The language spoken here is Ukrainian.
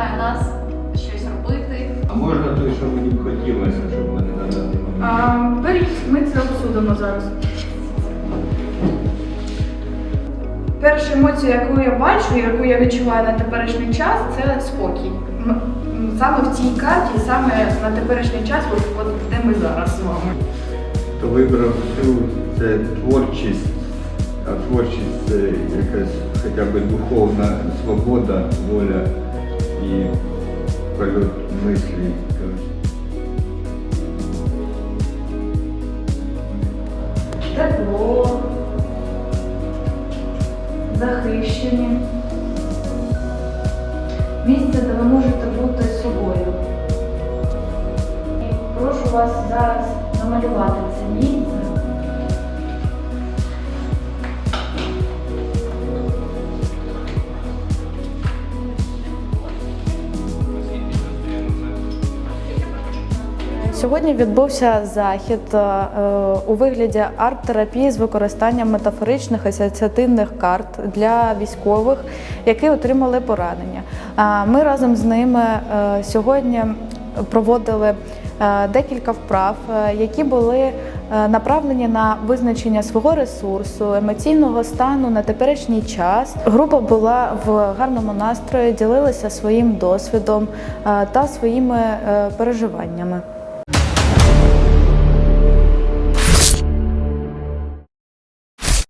спонукає нас щось робити. А можна той, що мені б хотілося, щоб мене на даний момент? А, беріть, ми це обсудимо зараз. Перша емоція, яку я бачу, яку я відчуваю на теперішній час, це спокій. Саме в цій карті, саме на теперішній час, от, от де ми зараз з вами. То вибрав цю це творчість, а творчість це якась хоча б духовна свобода, воля і польот мислі. Тепло, захищені. Місце, де ви можете бути собою. І прошу вас зараз намалювати це місце. Сьогодні відбувся захід е, у вигляді арт-терапії з використанням метафоричних асоціативних карт для військових, які отримали поранення. Ми разом з ними е, сьогодні проводили е, декілька вправ, е, які були е, направлені на визначення свого ресурсу, емоційного стану на теперішній час. Група була в гарному настрої, ділилася своїм досвідом е, та своїми е, переживаннями.